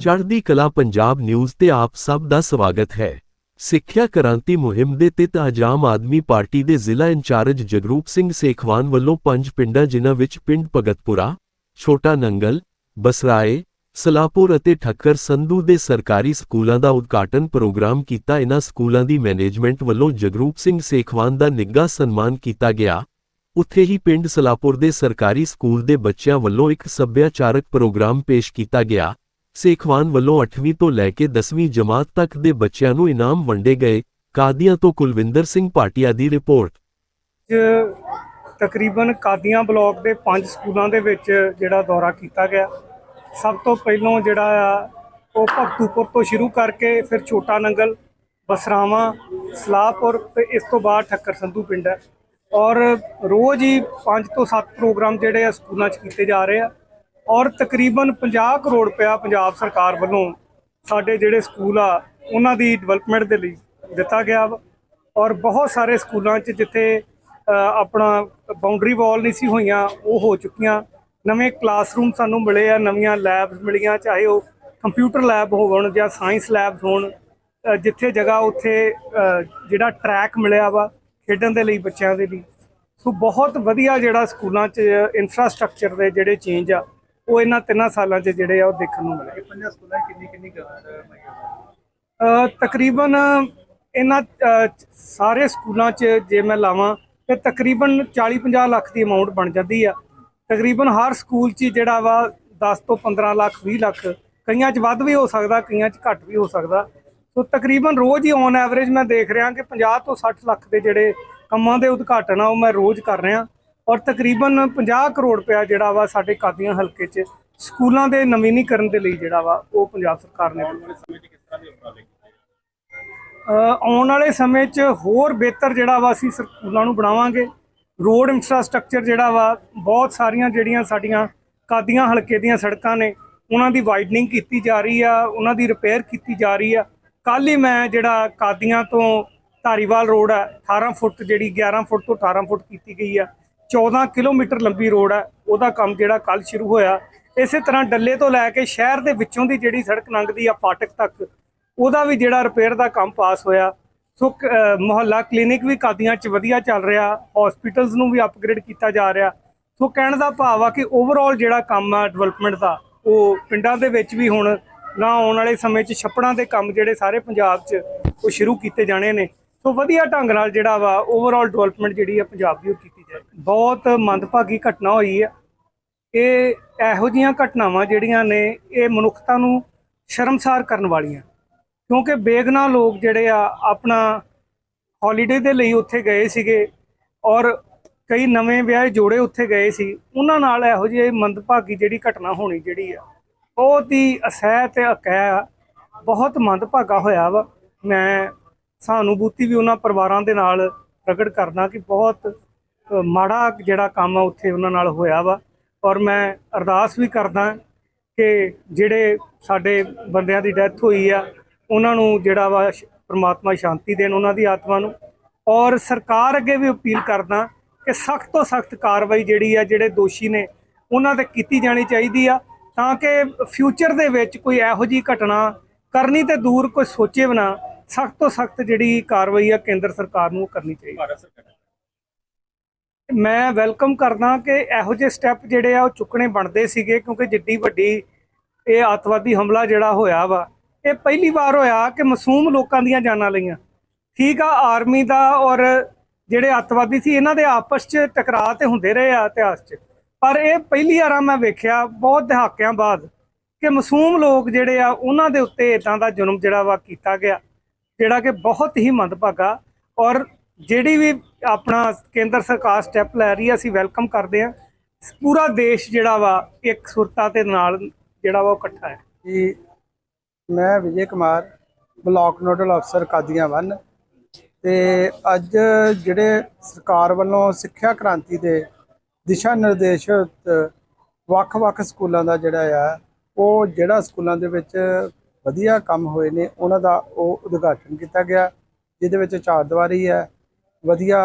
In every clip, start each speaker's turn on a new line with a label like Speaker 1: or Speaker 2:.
Speaker 1: ਚੜ੍ਹਦੀ ਕਲਾ ਪੰਜਾਬ ਨਿਊਜ਼ ਤੇ ਆਪ ਸਭ ਦਾ ਸਵਾਗਤ ਹੈ। ਸਿੱਖਿਆ ਕ੍ਰਾਂਤੀ ਮੁਹਿੰਮ ਦੇ ਤਹਿਤ ਅੱਜ ਆਮ ਆਦਮੀ ਪਾਰਟੀ ਦੇ ਜ਼ਿਲ੍ਹਾ ਇੰਚਾਰਜ ਜਗਰੂਪ ਸਿੰਘ ਸੇਖਵਾਨ ਵੱਲੋਂ ਪੰਜ ਪਿੰਡਾਂ ਜਿਨ੍ਹਾਂ ਵਿੱਚ ਪਿੰਡ ਭਗਤਪੁਰਾ, ਛੋਟਾ ਨੰਗਲ, ਬਸਰਾਏ, ਸਲਾਪੁਰ ਅਤੇ ਠੱਕਰ ਸੰਧੂ ਦੇ ਸਰਕਾਰੀ ਸਕੂਲਾਂ ਦਾ ਉਦਘਾਟਨ ਪ੍ਰੋਗਰਾਮ ਕੀਤਾ। ਇਹਨਾਂ ਸਕੂਲਾਂ ਦੀ ਮੈਨੇਜਮੈਂਟ ਵੱਲੋਂ ਜਗਰੂਪ ਸਿੰਘ ਸੇਖਵਾਨ ਦਾ ਨਿੱਘਾ ਸਨਮਾਨ ਕੀਤਾ ਗਿਆ। ਉੱਥੇ ਹੀ ਪਿੰਡ ਸਲਾਪੁਰ ਦੇ ਸਰਕਾਰੀ ਸਕੂਲ ਦੇ ਬੱਚਿਆਂ ਵੱਲੋਂ ਇੱਕ ਸੱਭਿਆਚਾਰਕ ਪ੍ਰੋਗਰਾਮ ਪੇਸ਼ ਕੀਤਾ ਗਿਆ। ਸੇਖਵਾਨ ਵੱਲੋਂ 8ਵੀਂ ਤੋਂ ਲੈ ਕੇ 10ਵੀਂ ਜਮਾਤ ਤੱਕ ਦੇ ਬੱਚਿਆਂ ਨੂੰ ਇਨਾਮ ਵੰਡੇ ਗਏ, ਕਾਦੀਆਂ ਤੋਂ ਕੁਲਵਿੰਦਰ ਸਿੰਘ ਭਾਟੀਆ ਦੀ ਰਿਪੋਰਟ।
Speaker 2: ਅੱਜ ਤਕਰੀਬਨ ਕਾਦੀਆਂ ਬਲਾਕ ਦੇ ਪੰਜ ਸਕੂਲਾਂ ਦੇ ਵਿੱਚ ਜਿਹੜਾ ਦੌਰਾ ਕੀਤਾ ਗਿਆ। ਸਭ ਤੋਂ ਪਹਿਲਾਂ ਜਿਹੜਾ ਆ, ਉਹ ਭਗਤੂਪੁਰ ਤੋਂ ਸ਼ੁਰੂ ਕਰਕੇ ਫਿਰ ਛੋਟਾ ਨੰਗਲ, ਬਸਰਾਵਾਂ, ਸਲਾਹਪੁਰ ਤੇ ਇਸ ਤੋਂ ਬਾਅਦ ਠੱਕਰ ਸੰਧੂ ਪਿੰਡ ਹੈ। ਔਰ ਰੋਜ਼ ਹੀ 5 ਤੋਂ 7 ਪ੍ਰੋਗਰਾਮ ਜਿਹੜੇ ਆ ਸਕੂਲਾਂ 'ਚ ਕੀਤੇ ਜਾ ਰਹੇ ਆ। ਔਰ ਤਕਰੀਬਨ 50 ਕਰੋੜ ਰੁਪਇਆ ਪੰਜਾਬ ਸਰਕਾਰ ਵੱਲੋਂ ਸਾਡੇ ਜਿਹੜੇ ਸਕੂਲ ਆ, ਉਹਨਾਂ ਦੀ ਡਿਵੈਲਪਮੈਂਟ ਦੇ ਲਈ ਦਿੱਤਾ ਗਿਆ ਵਾ। ਔਰ ਬਹੁਤ ਸਾਰੇ ਸਕੂਲਾਂ 'ਚ ਜਿੱਥੇ ਆਪਣਾ ਬਾਉਂਡਰੀ ਵਾਲ ਨਹੀਂ ਸੀ ਹੋਈਆਂ, ਉਹ ਹੋ ਚੁੱਕੀਆਂ। ਨਵੇਂ ਕਲਾਸਰੂਮ ਸਾਨੂੰ ਮਿਲੇ ਆ, ਨਵੀਆਂ ਲੈਬਸ ਮਿਲੀਆਂ, ਚਾਹੇ ਉਹ ਕੰਪਿਊਟਰ ਲੈਬ ਹੋਣ ਜਾਂ ਸਾਇੰਸ ਲੈਬਸ ਹੋਣ ਜਿੱਥੇ ਜਗ੍ਹਾ ਉੱਥੇ ਜਿਹੜਾ ਟਰੈਕ ਮਿਲਿਆ ਵਾ, ਖੇਡਣ ਦੇ ਲਈ ਬੱਚਿਆਂ ਦੇ ਲਈ। ਸੋ ਬਹੁਤ ਵਧੀਆ ਜਿਹੜਾ ਸਕੂਲਾਂ 'ਚ ਇਨਫਰਾਸਟ੍ਰਕਚਰ ਦੇ ਜਿਹੜੇ ਚੇਂਜ ਆ ਉਹ ਇਹਨਾਂ ਤਿੰਨਾਂ ਸਾਲਾਂ 'ਚ ਜਿਹੜੇ ਆ ਉਹ ਦੇਖਣ ਨੂੰ ਮਿਲੇ।
Speaker 3: ਪੰਜਾਂ ਸਕੂਲਾਂ ਕਿੰਨੀ ਕਿੰਨੀ
Speaker 2: ਤਕਰੀਬਨ ਇਹਨਾਂ ਸਾਰੇ ਸਕੂਲਾਂ 'ਚ ਜੇ ਮੈਂ ਲਾਵਾਂ ਤੇ ਤਕਰੀਬਨ 40-50 ਲੱਖ ਦੀ ਅਮਾਉਂਟ ਬਣ ਜਾਂਦੀ ਆ। ਤਕਰੀਬਨ ਹਰ ਸਕੂਲ 'ਚ ਜਿਹੜਾ ਵਾ 10 ਤੋਂ 15 ਲੱਖ 20 ਲੱਖ ਕਈਆਂ 'ਚ ਵੱਧ ਵੀ ਹੋ ਸਕਦਾ ਕਈਆਂ 'ਚ ਘੱਟ ਵੀ ਹੋ ਸਕਦਾ। ਸੋ ਤਕਰੀਬਨ ਰੋਜ਼ ਹੀ ਔਨ ਐਵਰੇਜ ਮੈਂ ਦੇਖ ਰਿਹਾ ਕਿ 50 ਤੋਂ 60 ਲੱਖ ਦੇ ਜਿਹੜੇ ਕੰਮਾਂ ਦੇ ਉਦਘਾਟਨ ਆ ਉਹ ਮੈਂ ਰੋਜ਼ ਕਰ ਰਿਹਾ। ਔਰ ਤਕਰੀਬਨ 50 ਕਰੋੜ ਰੁਪਇਆ ਜਿਹੜਾ ਵਾ ਸਾਡੇ ਕਾਦੀਆਂ ਹਲਕੇ 'ਚ ਸਕੂਲਾਂ ਦੇ ਨਵੀਨੀਕਰਨ ਦੇ ਲਈ ਜਿਹੜਾ ਵਾ ਉਹ ਪੰਜਾਬ ਸਰਕਾਰ ਨੇ ਆਉਣ ਵਾਲੇ ਸਮੇਂ 'ਚ ਹੋਰ ਬਿਹਤਰ ਜਿਹੜਾ ਵਾ ਅਸੀਂ ਸਕੂਲਾਂ ਨੂੰ ਬਣਾਵਾਂਗੇ। ਰੋਡ ਇਨਫਰਾਸਟ੍ਰਕਚਰ ਜਿਹੜਾ ਵਾ, ਬਹੁਤ ਸਾਰੀਆਂ ਜਿਹੜੀਆਂ ਸਾਡੀਆਂ ਕਾਦੀਆਂ ਹਲਕੇ ਦੀਆਂ ਸੜਕਾਂ ਨੇ, ਉਹਨਾਂ ਦੀ ਵਾਈਡਨਿੰਗ ਕੀਤੀ ਜਾ ਰਹੀ ਆ, ਉਹਨਾਂ ਦੀ ਰਿਪੇਅਰ ਕੀਤੀ ਜਾ ਰਹੀ ਆ। ਕੱਲ ਹੀ ਮੈਂ ਜਿਹੜਾ ਕਾਦੀਆਂ ਤੋਂ ਧਾਰੀਵਾਲ ਰੋਡ ਆ 18 ਫੁੱਟ ਜਿਹੜੀ 11 ਫੁੱਟ ਤੋਂ 18 ਫੁੱਟ ਕੀਤੀ ਗਈ ਆ। 14 ਕਿਲੋਮੀਟਰ ਲੰਬੀ ਰੋਡ ਹੈ, ਉਹਦਾ ਕੰਮ ਜਿਹੜਾ ਕੱਲ ਸ਼ੁਰੂ ਹੋਇਆ। ਇਸੇ ਤਰ੍ਹਾਂ ਡੱਲੇ ਤੋਂ ਲੈ ਕੇ ਸ਼ਹਿਰ ਦੇ ਵਿੱਚੋਂ ਦੀ ਜਿਹੜੀ ਸੜਕ ਲੰਘਦੀ ਆ ਫਾਟਕ ਤੱਕ, ਉਹਦਾ ਵੀ ਜਿਹੜਾ ਰਿਪੇਅਰ ਦਾ ਕੰਮ ਪਾਸ ਹੋਇਆ। ਸੋ ਕ- ਮੁਹੱਲਾ ਕਲੀਨਿਕ ਵੀ ਕਾਦੀਆਂ ਚ ਵਧੀਆ ਚੱਲ ਰਿਹਾ ਹਸਪੀਟਲਸ ਨੂੰ ਵੀ ਅਪਗ੍ਰੇਡ ਕੀਤਾ ਜਾ ਰਿਹਾ। ਸੋ ਕਹਿਣ ਦਾ ਭਾਵ ਆ ਕਿ ਓਵਰਆਲ ਜਿਹੜਾ ਕੰਮ ਆ ਡਿਵੈਲਪਮੈਂਟ ਦਾ, ਉਹ ਪਿੰਡਾਂ ਦੇ ਵਿੱਚ ਵੀ ਹੁਣ ਨਾ ਆਉਣ ਵਾਲੇ ਸਮੇਂ 'ਚ ਛੱਪੜਾਂ ਦੇ ਕੰਮ ਜਿਹੜੇ ਸਾਰੇ ਪੰਜਾਬ 'ਚ ਉਹ ਸ਼ੁਰੂ ਕੀਤੇ ਜਾਣੇ ਨੇ। ਸੋ ਵਧੀਆ ਢੰਗ ਨਾਲ ਜਿਹੜਾ ਵਾ ਓਵਰਆਲ ਡਿਵੈਲਪਮੈਂਟ ਜਿਹੜੀ ਆ ਪੰਜਾਬ ਦੀ ਉਹ ਕੀਤੀ ਬਹੁਤ ਮੰਦਭਾਗੀ ਘਟਨਾ ਹੋਈ ਆ। ਇਹ ਇਹੋ ਜੀਆਂ ਘਟਨਾਵਾਂ ਜਿਹੜੀਆਂ ਨੇ, ਇਹ ਮਨੁੱਖਤਾ ਨੂੰ ਸ਼ਰਮਸਾਰ ਕਰਨ ਵਾਲੀਆਂ। ਕਿਉਂਕਿ ਬੇਗਨਾ ਲੋਕ ਜਿਹੜੇ ਆ, ਆਪਣਾ ਹੌਲੀਡੇ ਦੇ ਲਈ ਉੱਥੇ ਗਏ ਸੀਗੇ ਔਰ ਕਈ ਨਵੇਂ ਵਿਆਹੇ ਜੋੜੇ ਉੱਥੇ ਗਏ ਸੀ। ਉਹਨਾਂ ਨਾਲ ਇਹੋ ਜਿਹੀ ਮੰਦਭਾਗੀ ਜਿਹੜੀ ਘਟਨਾ ਹੋਣੀ ਜਿਹੜੀ ਆ, ਬਹੁਤ ਹੀ ਅਸਹਿ ਤੇ ਅਕਹਿ ਬਹੁਤ ਮੰਦਭਾਗਾ ਹੋਇਆ ਵਾ। ਮੈਂ, ਸਹਾਨੁਭੂਤੀ ਵੀ ਉਹਨਾਂ ਪਰਿਵਾਰਾਂ ਦੇ ਨਾਲ ਪ੍ਰਗਟ ਕਰਦਾ ਕਿ ਬਹੁਤ ਮਾੜਾ ਜਿਹੜਾ ਕੰਮ ਆ ਉੱਥੇ ਉਹਨਾਂ ਨਾਲ ਹੋਇਆ ਵਾ। ਔਰ ਮੈਂ ਅਰਦਾਸ ਵੀ ਕਰਦਾ ਕਿ ਜਿਹੜੇ ਸਾਡੇ ਬੰਦਿਆਂ ਦੀ ਡੈਥ ਹੋਈ ਆ, ਉਹਨਾਂ ਨੂੰ ਜਿਹੜਾ ਵਾ ਸ਼- ਪ੍ਰਮਾਤਮਾ ਸ਼ਾਂਤੀ ਦੇਣ ਉਹਨਾਂ ਦੀ ਆਤਮਾ ਨੂੰ। ਔਰ ਸਰਕਾਰ ਅੱਗੇ ਵੀ ਅਪੀਲ ਕਰਦਾ ਕਿ ਸਖਤ ਤੋਂ ਸਖਤ ਕਾਰਵਾਈ ਜਿਹੜੀ ਆ, ਜਿਹੜੇ ਦੋਸ਼ੀ ਨੇ, ਉਹਨਾਂ ਤੇ ਕੀਤੀ ਜਾਣੀ ਚਾਹੀਦੀ ਆ ਤਾਂ ਕਿ ਫਿਊਚਰ ਦੇ ਵਿੱਚ ਕੋਈ ਇਹੋ ਜਿਹੀ ਘਟਨਾ ਕਰਨੀ ਤੇ ਦੂਰ ਕੋਈ ਸੋਚੇ ਬਣਾ ਸਖਤ ਤੋਂ ਸਖਤ ਜਿਹੜੀ ਕਾਰਵਾਈ ਆ ਕੇਂਦਰ ਸਰਕਾਰ ਨੂੰ ਕਰਨੀ ਚਾਹੀਦੀ।
Speaker 3: ਭਾਰਤ ਸਰਕਾਰ।
Speaker 2: ਮੈਂ ਵੈਲਕਮ ਕਰਦਾ ਕਿ ਇਹੋ ਜਿਹੇ ਸਟੈਪ ਜਿਹੜੇ ਆ ਉਹ ਚੁੱਕਣੇ ਬਣਦੇ ਸੀਗੇ ਕਿਉਂਕਿ ਜਿੱਡੀ ਵੱਡੀ ਇਹ ਅੱਤਵਾਦੀ ਹਮਲਾ ਜਿਹੜਾ ਹੋਇਆ ਵਾ, ਇਹ ਪਹਿਲੀ ਵਾਰ ਹੋਇਆ ਕਿ ਮਾਸੂਮ ਲੋਕਾਂ ਦੀਆਂ ਜਾਨਾਂ ਲਈਆਂ। ਠੀਕ ਆ ਆਰਮੀ ਦਾ ਔਰ ਜਿਹੜੇ ਅੱਤਵਾਦੀ ਸੀ, ਇਹਨਾਂ ਦੇ ਆਪਸ 'ਚ ਟਕਰਾਅ ਤੇ ਹੁੰਦੇ ਰਹੇ ਆ ਇਤਿਹਾਸ 'ਚ। ਪਰ ਇਹ ਪਹਿਲੀ ਵਾਰ ਮੈਂ ਵੇਖਿਆ ਬਹੁਤ ਦਹਾਕਿਆਂ ਬਾਅਦ ਕਿ ਮਾਸੂਮ ਲੋਕ ਜਿਹੜੇ ਆ, ਉਹਨਾਂ ਦੇ ਉੱਤੇ ਇਦਾਂ ਦਾ ਜ਼ੁਲਮ ਜਿਹੜਾ ਵਾ ਕੀਤਾ ਗਿਆ, ਜਿਹੜਾ ਕਿ ਬਹੁਤ ਹੀ ਮੰਦਭਾਗਾ ਔਰ ਜਿਹੜੀ ਵੀ ਆਪਣਾ ਕੇਂਦਰ ਸਰਕਾਰ ਸਟੈਪ ਲੈ ਰਹੀ ਹੈ, ਅਸੀਂ ਵੈਲਕਮ ਕਰਦੇ ਹਾਂ। ਪੂਰਾ ਦੇਸ਼ ਜਿਹੜਾ ਵਾ, ਇੱਕ ਸੁਰਤਾ ਦੇ ਨਾਲ ਜਿਹੜਾ ਵਾ ਉਹ ਇਕੱਠਾ ਹੈ।
Speaker 4: ਜੀ, ਮੈਂ ਵਿਜੇ ਕੁਮਾਰ, ਬਲਾਕ ਨੋਡਲ ਅਫਸਰ ਕਾਦੀਆਂ ਵਨ। ਤੇ ਅੱਜ ਜਿਹੜੇ ਸਰਕਾਰ ਵੱਲੋਂ ਸਿੱਖਿਆ ਕ੍ਰਾਂਤੀ ਦੇ ਦਿਸ਼ਾ ਨਿਰਦੇਸ਼ ਵੱਖ-ਵੱਖ ਸਕੂਲਾਂ ਦਾ ਜਿਹੜਾ ਆ, ਉਹ ਜਿਹੜਾ ਸਕੂਲਾਂ ਦੇ ਵਿੱਚ ਵਧੀਆ ਕੰਮ ਹੋਏ ਨੇ, ਉਹਨਾਂ ਦਾ ਉਹ ਉਦਘਾਟਨ ਕੀਤਾ ਗਿਆ, ਜਿਹਦੇ ਵਿੱਚ ਚਾਰ ਦੀਵਾਰੀ ਹੈ। ਵਧੀਆ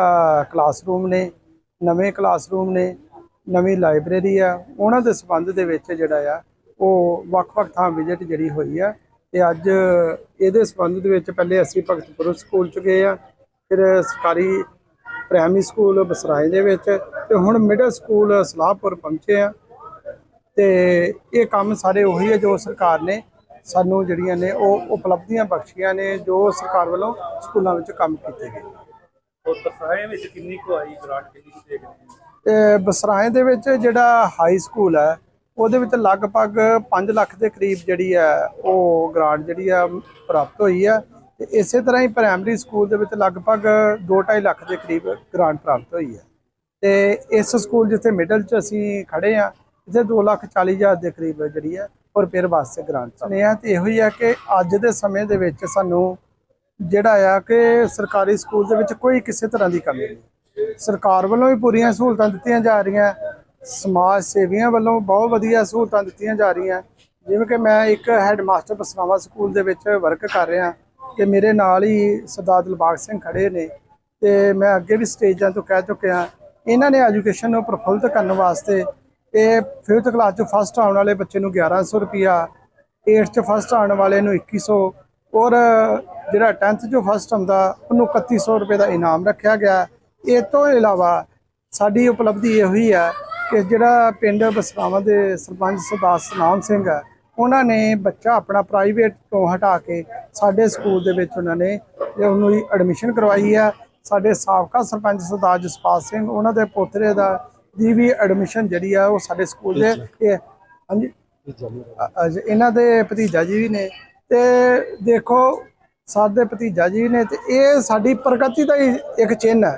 Speaker 4: ਕਲਾਸਰੂਮ ਨੇ, ਨਵੇਂ ਕਲਾਸਰੂਮ ਨੇ, ਨਵੀਂ ਲਾਇਬ੍ਰੇਰੀ ਆ। ਉਹਨਾਂ ਦੇ ਸਬੰਧ ਦੇ ਵਿੱਚ ਜਿਹੜਾ ਆ, ਉਹ ਵੱਖ-ਵੱਖ ਥਾਂ ਵਿਜ਼ਿਟ ਜਿਹੜੀ ਹੋਈ ਆ। ਤੇ ਅੱਜ ਇਹਦੇ ਸੰਬੰਧ ਦੇ ਵਿੱਚ ਪਹਿਲੇ ਅਸੀਂ ਭਗਤਪੁਰ ਸਕੂਲ ਚ ਗਏ ਆ, ਫਿਰ ਸਰਕਾਰੀ ਪ੍ਰਾਇਮਰੀ ਸਕੂਲ ਬਸਰਾਏ ਦੇ ਵਿੱਚ, ਤੇ ਹੁਣ ਮਿਡਲ ਸਕੂਲ ਸਲਾਹਪੁਰ ਪਹੁੰਚੇ ਆ। ਤੇ ਇਹ ਕੰਮ ਸਾਰੇ ਉਹੀ ਹੈ ਜੋ ਸਰਕਾਰ ਨੇ ਸਾਨੂੰ ਜਿਹੜੀਆਂ ਨੇ ਉਹ ਉਪਲਬਧੀਆਂ ਬਖਸ਼ੀਆਂ ਨੇ, ਜੋ ਸਰਕਾਰ ਵੱਲੋਂ ਸਕੂਲਾਂ ਵਿੱਚ ਕੰਮ ਕੀਤੇ ਗਏ
Speaker 3: ਉਹ ਦਸਾਏ ਵਿੱਚ ਕਿੰਨੀ ਕੁ ਆਈ ਗ੍ਰਾਂਟ ਕਿੰਨੀ ਕੁ ਦੇ ਗਏ
Speaker 4: ਤੇ ਬਸਰਾਏ ਦੇ ਵਿੱਚ ਜਿਹੜਾ ਹਾਈ ਸਕੂਲ ਹੈ, ਉਹਦੇ ਵਿੱਚ ਲਗਭਗ 5 ਲੱਖ ਦੇ ਕਰੀਬ ਜਿਹੜੀ ਹੈ, ਉਹ ਗ੍ਰਾਂਟ ਜਿਹੜੀ ਆ ਪ੍ਰਾਪਤ ਹੋਈ ਹੈ ਤੇ ਇਸੇ ਤਰ੍ਹਾਂ ਹੀ ਪ੍ਰਾਇਮਰੀ ਸਕੂਲ ਦੇ ਵਿੱਚ ਲਗਭਗ 2.5 ਲੱਖ ਦੇ ਕਰੀਬ ਗ੍ਰਾਂਟ ਪ੍ਰਾਪਤ ਹੋਈ ਹੈ। ਤੇ ਇਸ ਸਕੂਲ ਜਿੱਥੇ ਮਿਡਲ 'ਚ ਅਸੀਂ ਖੜੇ ਆ ਇੱਥੇ 2 ਲੱਖ 40 ਹਜ਼ਾਰ ਦੇ ਕਰੀਬ ਜਿਹੜੀ ਹੈ ਉਹ ਰਿਪੇਅਰ ਵਾਸਤੇ ਗ੍ਰਾਂਟ ਨੇ ਆ ਤੇ ਇਹੋ ਹੀ ਹੈ ਕਿ ਅੱਜ ਦੇ ਸਮੇਂ ਦੇ ਵਿੱਚ ਸਾਨੂੰ ਜਿਹੜਾ ਆ ਕਿ ਸਰਕਾਰੀ ਸਕੂਲ ਦੇ ਵਿੱਚ ਕੋਈ ਕਿਸੇ ਤਰ੍ਹਾਂ ਦੀ ਕਮੀ ਨਹੀਂ। ਸਰਕਾਰ ਵੱਲੋਂ ਵੀ ਪੂਰੀਆਂ ਸਹੂਲਤਾਂ ਦਿੱਤੀਆਂ ਜਾ ਰਹੀਆਂ। ਸਮਾਜ ਸੇਵੀਆਂ ਵੱਲੋਂ ਬਹੁਤ ਵਧੀਆ ਸਹੂਲਤਾਂ ਦਿੱਤੀਆਂ ਜਾ ਰਹੀਆਂ। ਜਿਵੇਂ ਕਿ ਮੈਂ ਇੱਕ ਹੈੱਡਮਾਸਟਰ ਬਸਰਾਵਾ ਸਕੂਲ ਦੇ ਵਿੱਚ ਵਰਕ ਕਰ ਰਿਹਾ। ਤੇ ਮੇਰੇ ਨਾਲ ਹੀ ਸਰਦਾਰ ਦਿਲਬਾਗ ਸਿੰਘ ਖੜੇ ਨੇ। ਤੇ ਮੈਂ ਅੱਗੇ ਵੀ ਸਟੇਜਾਂ ਤੋਂ ਕਹਿ ਚੁੱਕਿਆ ਇਹਨਾਂ ਨੇ ਐਜੂਕੇਸ਼ਨ ਨੂੰ ਪ੍ਰਫੁੱਲਤ ਕਰਨ ਵਾਸਤੇ ਇਹ 5th ਕਲਾਸ ਚ ਫਸਟ ਆਉਣ ਵਾਲੇ ਬੱਚੇ ਨੂੰ 1100 ਰੁਪਿਆ 8th ਚ ਫਸਟ ਆਉਣ ਵਾਲੇ ਨੂੰ 2100 ਔਰ ਜਿਹੜਾ 10th ਚੋਂ ਫਸਟ ਆਉਂਦਾ ਉਹਨੂੰ 3100 ਰੁਪਏ ਦਾ ਇਨਾਮ ਰੱਖਿਆ ਗਿਆ। ਇਹ ਤੋਂ ਇਲਾਵਾ ਸਾਡੀ ਉਪਲਬਧੀ ਇਹ ਹੋਈ ਹੈ ਕਿ ਜਿਹੜਾ ਪਿੰਡ ਬਸਰਾਵਾਂ ਦੇ ਸਰਪੰਚ ਸਰਦਾਰ ਸਨਾਮ ਸਿੰਘ ਹੈ ਉਹਨਾਂ ਨੇ ਬੱਚਾ ਆਪਣਾ ਪ੍ਰਾਈਵੇਟ ਤੋਂ ਹਟਾ ਕੇ ਸਾਡੇ ਸਕੂਲ ਦੇ ਵਿੱਚ ਉਹਨਾਂ ਨੇ ਉਹਨੂੰ ਐਡਮਿਸ਼ਨ ਕਰਵਾਈ ਹੈ। ਸਾਡੇ ਸਾਬਕਾ ਸਰਪੰਚ ਸਰਦਾਰ ਜਸਪਾਲ ਸਿੰਘ ਉਹਨਾਂ ਦੇ ਪੋਤਰੇ ਦਾ ਦੀ ਵੀ ਐਡਮਿਸ਼ਨ ਜਿਹੜੀ ਆ ਉਹ ਸਾਡੇ ਸਕੂਲ ਦੇ ਇਹ ਹਾਂਜੀ। ਇਹਨਾਂ ਦੇ ਭਤੀਜਾ ਜੀ ਵੀ ਨੇ। ਤੇ ਦੇਖੋ ਸਾਡੇ ਭਤੀਜਾ ਜੀ ਨੇ ਤੇ ਇਹ ਸਾਡੀ ਪ੍ਰਗਤੀ ਦਾ ਹੀ ਇੱਕ ਚਿੰਨ੍ਹ ਹੈ,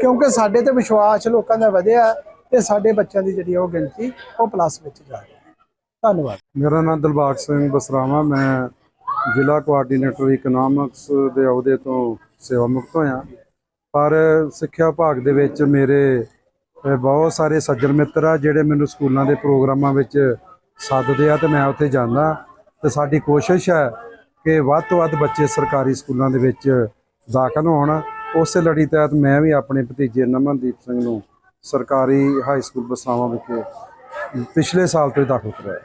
Speaker 4: ਕਿਉਂਕਿ ਸਾਡੇ ਤੇ ਵਿਸ਼ਵਾਸ ਲੋਕਾਂ ਦਾ ਵਧਿਆ ਤੇ ਸਾਡੇ ਬੱਚਿਆਂ ਦੀ ਜਿਹੜੀ ਉਹ ਗਿਣਤੀ ਉਹ ਪਲੱਸ ਵਿੱਚ ਜਾ ਰਹੀ ਹੈ। ਧੰਨਵਾਦ।
Speaker 5: ਮੇਰਾ ਨਾਮ ਦਿਲਬਾਗ ਸਿੰਘ ਬਸਰਾਵਾ, ਮੈਂ ਜ਼ਿਲ੍ਹਾ ਕੋਆਰਡੀਨੇਟਰ ਇਕਨੋਮਿਕਸ ਦੇ ਅਹੁਦੇ ਤੋਂ ਸੇਵਾ ਮੁਕਤ ਹੋਇਆ। ਪਰ ਸਿੱਖਿਆ ਵਿਭਾਗ ਦੇ ਵਿੱਚ ਮੇਰੇ ਬਹੁਤ ਸਾਰੇ ਸੱਜਣ ਮਿੱਤਰ ਆ, ਜਿਹੜੇ ਮੈਨੂੰ ਸਕੂਲਾਂ ਦੇ ਪ੍ਰੋਗਰਾਮਾਂ ਵਿੱਚ ਸੱਦਦੇ ਆ ਤੇ ਮੈਂ ਉੱਥੇ ਜਾਂਦਾ। ਤੇ ਸਾਡੀ ਕੋਸ਼ਿਸ਼ ਹੈ ਕਿ ਵੱਧ ਤੋਂ ਵੱਧ ਬੱਚੇ ਸਰਕਾਰੀ ਸਕੂਲਾਂ ਦੇ ਵਿੱਚ ਦਾਖਲ ਹੋਣ। ਉਸੇ ਲੜੀ ਤਹਿਤ ਮੈਂ ਵੀ ਆਪਣੇ ਭਤੀਜੇ ਨਮਨਦੀਪ ਸਿੰਘ ਨੂੰ ਸਰਕਾਰੀ ਹਾਈ ਸਕੂਲ ਬਸਰਾਵਾਂ ਵਿਖੇ ਪਿਛਲੇ ਸਾਲ ਤੋਂ ਹੀ ਦਾਖਲ ਕਰਾਇਆ।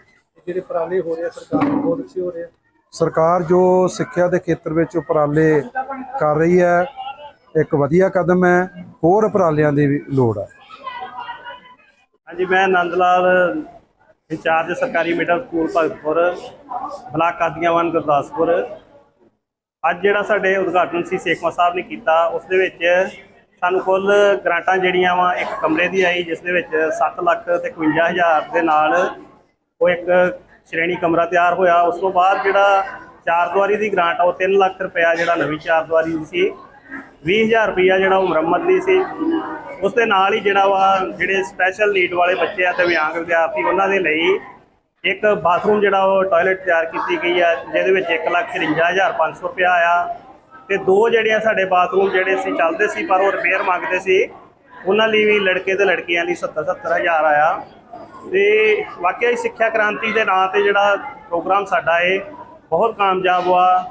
Speaker 3: ਜਿਹੜੇ ਉਪਰਾਲੇ ਹੋ ਰਹੇ ਸਰਕਾਰ ਬਹੁਤ ਅੱਛੇ ਹੋ ਰਹੇ
Speaker 5: ਸਰਕਾਰ ਜੋ ਸਿੱਖਿਆ ਦੇ ਖੇਤਰ ਵਿੱਚ ਉਪਰਾਲੇ ਕਰ ਰਹੀ ਹੈ ਇੱਕ ਵਧੀਆ ਕਦਮ ਹੈ ਹੋਰ ਉਪਰਾਲਿਆਂ ਦੀ ਵੀ ਲੋੜ ਹੈ।
Speaker 6: ਹਾਂਜੀ ਮੈਂ ਆਨੰਦ ਲਾਲ ਇੰਚਾਰਜ ਸਰਕਾਰੀ middle school Bhagatpur, block Kadianwan Gurdaspur. ਅੱਜ ਜਿਹੜਾ ਸਾਡੇ ਉਦਘਾਟਨ ਸੀ ਸੇਖਵਾ ਸਾਹਿਬ ਨੇ ਕੀਤਾ, ਉਸ ਦੇ ਵਿੱਚ ਸਾਨੂੰ ਕੁੱਲ ਗ੍ਰਾਂਟਾਂ ਜਿਹੜੀਆਂ ਵਾ, ਇੱਕ ਕਮਰੇ ਦੀ ਆਈ, ਜਿਸ ਦੇ ਵਿੱਚ 7 ਲੱਖ ਤੇ 51 ਹਜ਼ਾਰ ਦੇ ਨਾਲ ਉਹ ਇੱਕ ਸ਼੍ਰੇਣੀ ਕਮਰਾ ਤਿਆਰ ਹੋਇਆ। ਉਸ ਤੋਂ ਬਾਅਦ ਜਿਹੜਾ ਚਾਰ ਦੀਵਾਰੀ ਦੀ ਗ੍ਰਾਂਟ ਆ, ਉਹ 3 ਲੱਖ ਰੁਪਇਆ ਜਿਹੜਾ ਨਵੀਂ ਚਾਰ ਦੀਵਾਰੀ ਦੀ ਸੀ। 20000 ਰੁਪਇਆ ਜਿਹੜਾ ਉਹ ਮੁਰੰਮਤ ਦੀ ਸੀ। ਉਸ ਦੇ ਨਾਲ ਹੀ ਜਿਹੜਾ ਵਾ ਜਿਹੜੇ ਸਪੈਸ਼ਲ ਨੀਡ ਵਾਲੇ ਬੱਚੇ ਆ ਤੇ ਵਿਆਂਗ ਵਿਦਿਆਰਥੀ, ਉਹਨਾਂ ਦੇ ਲਈ ਇੱਕ ਬਾਥਰੂਮ ਜਿਹੜਾ ਉਹ ਟਾਇਲਟ ਤਿਆਰ ਕੀਤੀ ਗਈ ਆ, ਜਿਹਦੇ ਵਿੱਚ 154500 ਰੁਪਇਆ ਆਇਆ। ਤੇ ਦੋ ਜਿਹੜੀਆਂ ਸਾਡੇ ਬਾਥਰੂਮ ਜਿਹੜੇ ਸੀ, ਚੱਲਦੇ ਸੀ, ਪਰ ਉਹ ਰਿਪੇਅਰ ਮੰਗਦੇ ਸੀ। ਉਹਨਾਂ ਲਈ ਵੀ ਲੜਕੇ ਤੇ ਲੜਕੀਆਂ ਲਈ 70 70000 ਆਇਆ। ਤੇ ਵਾਕਿਆ ਹੀ ਸਿੱਖਿਆ ਕ੍ਰਾਂਤੀ ਦੇ ਨਾਂ ਤੇ ਜਿਹੜਾ ਪ੍ਰੋਗਰਾਮ ਸਾਡਾ ਇਹ ਬਹੁਤ ਕਾਮਯਾਬ ਹੋਆ।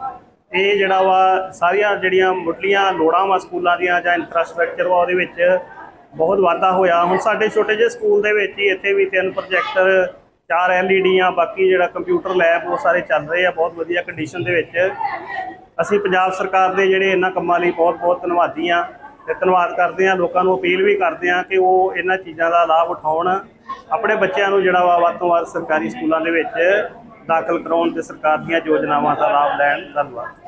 Speaker 6: ਇਹ ਜਿਹੜਾ ਵਾ, ਸਾਰੀਆਂ ਜਿਹੜੀਆਂ ਮੁੱਢਲੀਆਂ ਲੋੜਾਂ ਵਾ ਸਕੂਲਾਂ ਦੀਆਂ ਜਾਂ ਇਨਫਰਾਸਟ੍ਰਕਚਰ ਵਾ, ਉਹਦੇ ਵਿੱਚ ਬਹੁਤ ਵਾਧਾ ਹੋਇਆ। ਹੁਣ ਸਾਡੇ ਛੋਟੇ ਜਿਹੇ ਸਕੂਲ ਦੇ ਵਿੱਚ ਹੀ ਇੱਥੇ ਵੀ ਤਿੰਨ ਪ੍ਰੋਜੈਕਟਰ ਚਾਰ ਐਲਈਡੀਆਂ ਬਾਕੀ ਜਿਹੜਾ ਕੰਪਿਊਟਰ ਲੈਬ ਉਹ ਸਾਰੇ ਚੱਲ ਰਹੇ ਆ, ਬਹੁਤ ਵਧੀਆ ਕੰਡੀਸ਼ਨ ਦੇ ਵਿੱਚ। ਅਸੀਂ ਪੰਜਾਬ ਸਰਕਾਰ ਦੇ ਜਿਹੜੇ ਇਹਨਾਂ ਕੰਮਾਂ ਲਈ ਬਹੁਤ ਬਹੁਤ ਧੰਨਵਾਦੀ ਆ ਤੇ ਧੰਨਵਾਦ ਕਰਦੇ ਆ, ਲੋਕਾਂ ਨੂੰ ਅਪੀਲ ਵੀ ਕਰਦੇ ਆ ਕਿ ਉਹ ਇਹਨਾਂ ਚੀਜ਼ਾਂ ਦਾ ਲਾਭ ਉਠਾਉਣ। ਆਪਣੇ ਬੱਚਿਆਂ ਨੂੰ ਜਿਹੜਾ ਵਾ, ਵੱਧ ਤੋਂ ਵੱਧ ਸਰਕਾਰੀ ਸਕੂਲਾਂ ਦੇ ਵਿੱਚ ਦਾਖਲ ਕਰਾਉਣ ਤੇ ਸਰਕਾਰ ਦੀਆਂ ਯੋਜਨਾਵਾਂ ਦਾ ਲਾਭ ਲੈਣ। ਧੰਨਵਾਦ।